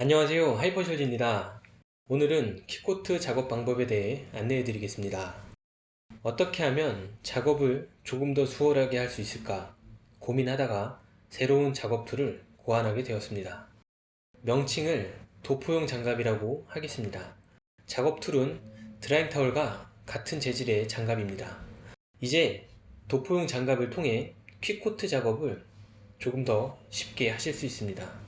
안녕하세요. 하이퍼셜즈입니다. 오늘은 킥코트 작업 방법에 대해 안내해 드리겠습니다. 어떻게 하면 작업을 조금 더 수월하게 할 수 있을까 고민하다가 새로운 작업 툴을 고안하게 되었습니다. 명칭을 도포용 장갑이라고 하겠습니다. 작업 툴은 드라잉 타월과 같은 재질의 장갑입니다. 이제 도포용 장갑을 통해 퀵코트 작업을 조금 더 쉽게 하실 수 있습니다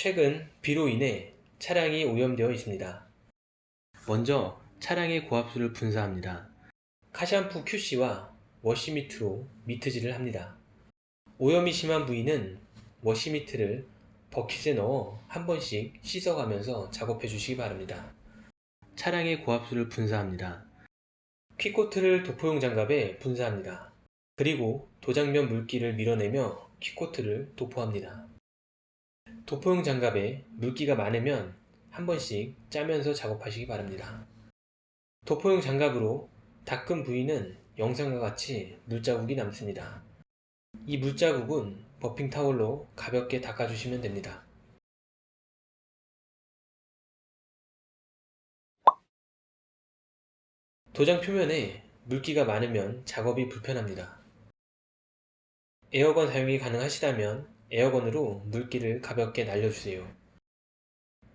최근 비로 인해 차량이 오염되어 있습니다. 먼저 차량의 고압수를 분사합니다. 카샴푸 QC와 워시미트로 미트질을 합니다. 오염이 심한 부위는 워시미트를 버킷에 넣어 한 번씩 씻어가면서 작업해 주시기 바랍니다. 차량의 고압수를 분사합니다. 퀵코트를 도포용 장갑에 분사합니다. 그리고 도장면 물기를 밀어내며 퀵코트를 도포합니다. 도포용 장갑에 물기가 많으면 한 번씩 짜면서 작업하시기 바랍니다. 도포용 장갑으로 닦은 부위는 영상과 같이 물자국이 남습니다. 이 물자국은 버핑 타월로 가볍게 닦아주시면 됩니다. 도장 표면에 물기가 많으면 작업이 불편합니다. 에어건 사용이 가능하시다면 에어건으로 물기를 가볍게 날려주세요.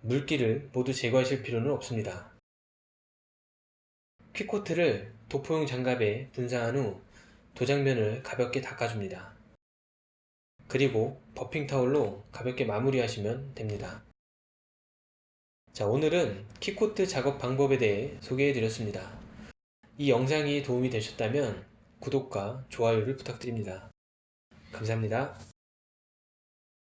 물기를 모두 제거하실 필요는 없습니다. 퀵코트를 도포용 장갑에 분사한 후 도장면을 가볍게 닦아줍니다. 그리고 버핑 타올로 가볍게 마무리하시면 됩니다. 자, 오늘은 킥코트 작업 방법에 대해 소개해 드렸습니다. 이 영상이 도움이 되셨다면 구독과 좋아요를 부탁드립니다. 감사합니다.